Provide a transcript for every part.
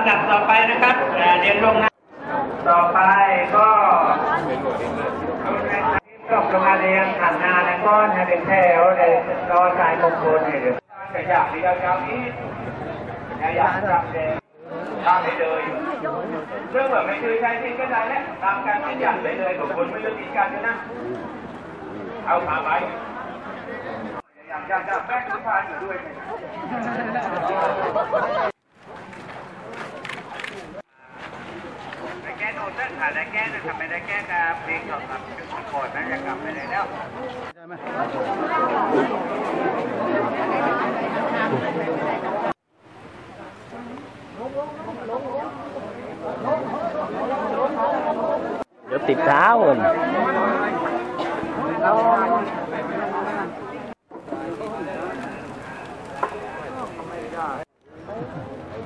ำดับต่อไปนะครับเรียนลงนะต่อไปก็จบลงมาเรียนขันนาแล้วก็ให้เป็นแถวในรอสายมงคลให้เดี๋ยวจะอยากเรียนยาวนี้อยากจำเด็กทำได้เลยเรื่องแบบไม่คือใช้ทิ้งก็ได้แล้วตามการที่อยากได้เลยของคนไม่เลือกทิ้งกันนะ เอาขาไปอยากอยากจะแม่ผู้ชายอยู่ด้วย ท่านผ่านได้แก้นะครัไม่ได้แก้ครเพลงของครับชุดสปอร์ตนะจะกลับไปได้แล้วได้ไหมเดี๋ยวติดเท้าเลย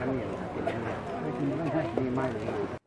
อันนี้ติดอันนี้ไม่ไม่ไม่